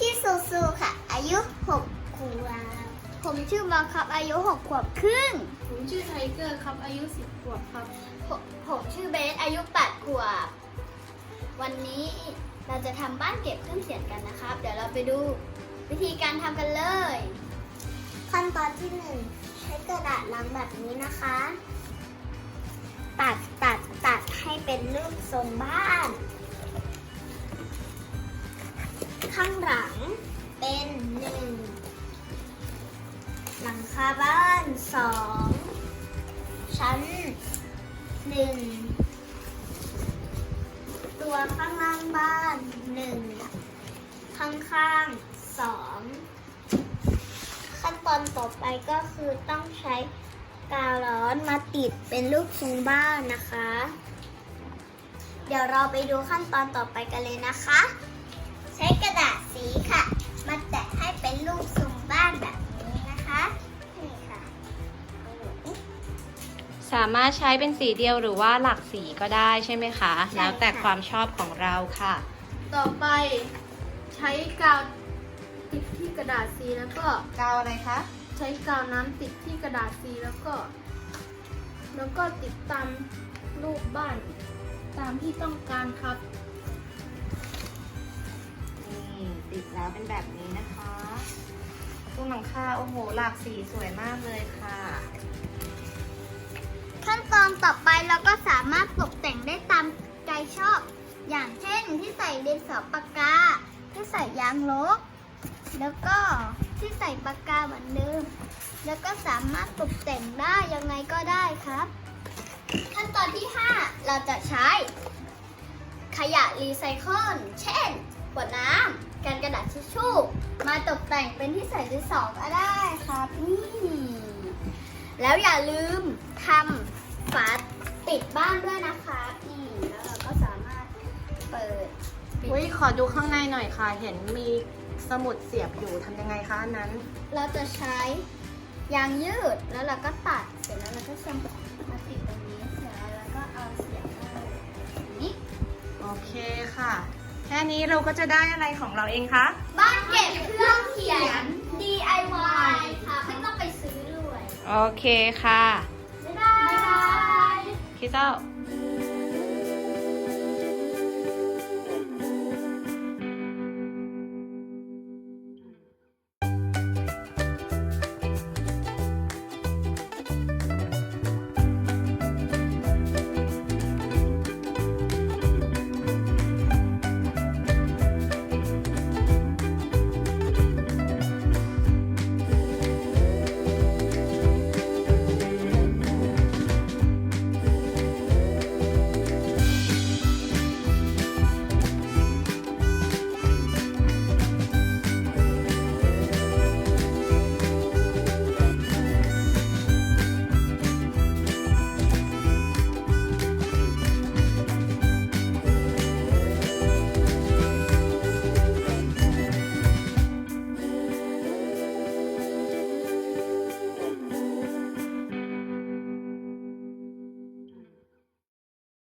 ชื่อซูซูค่ะ อายุหกขวบ ผมชื่อมาครับ อายุหกขวบครึ่ง ผมชื่อไทเกอร์ครับ อายุ10ขวบครับ ผมผมชื่อเบส อายุแปดขวบ วันนี้เราจะทำบ้านเก็บเครื่องเขียนกันนะครับ เดี๋ยวเราไปดูวิธีการทำกันเลย ขั้นตอนที่หนึ่งใช้กระดาษลังแบบนี้นะคะ ตัดตัดตัดให้เป็นรูปทรงบ้าน ข้างหลังเป็นหนึ่งหลังคาบ้านสองชั้นหนึ่งตัวข้างล่างบ้านหนึ่งข้างข้างสองขั้นตอนต่อไปก็คือต้องใช้กาวร้อนมาติดเป็นรูปทรงบ้านนะคะ เดี๋ยวเราไปดูขั้นตอนต่อไปกันเลยนะคะ ช้กระดาษสีค่ะ มาแตะให้เป็นรูปทรงบ้านแบบนี้นะคะนี่ค่ะสามารถใช้เป็นสีเดียวหรือว่าหลากสีก็ได้ใช่ไหมคะ ใช่ค่ะ แล้วแต่ความชอบของเราค่ะ ต่อไปใช้กาวติดที่กระดาษสีแล้วก็กาวอะไรคะใช้กาวน้ำติดที่กระดาษสีแล้วก็ แล้วก็ติดตามรูปบ้าน ตามที่ต้องการครับ แล้วเป็นแบบนี้นะคะตู้หลังคาโอ้โห หลากสีสวยมากเลยค่ะ ขั้นตอนต่อไปเราก็สามารถตกแต่งได้ตามใจชอบ อย่างเช่นที่ใส่ดินสอปากกา ที่ใส่ยางลบ แล้วก็ที่ใส่ปากกาเหมือนเดิม แล้วก็สามารถตกแต่งได้ยังไงก็ได้ครับ ขั้นตอนที่ 5 เราจะใช้ ขยะรีไซเคิล เช่นขวดน้ำ กันกระดาษทิชชู่ มาตกแต่งเป็นที่ใส่ดินสอก็ได้ครับนี่แล้วอย่าลืมทำฝาปิดบ้านด้วยนะคะนี่แล้วเราก็สามารถเปิดปิด อุ้ยขอดูข้างในหน่อยค่ะ เห็นมีสมุดเสียบอยู่ทำยังไงคะอันนั้น เราจะใช้ยางยืดแล้วเราก็ตัดเสร็จแล้วเราก็จะมาติดตรงนี้เสร็จแล้วเราก็เอาเสียบเข้าอย่างนี้ โอเคค่ะ แค่นี้เราก็จะได้อะไรของเราเองคะ บ้านเก็บเครื่องเขียน DIY ค่ะ ไม่ต้องไปซื้อด้วย โอเคค่ะ บ๊ายบาย คิดเจ้าบ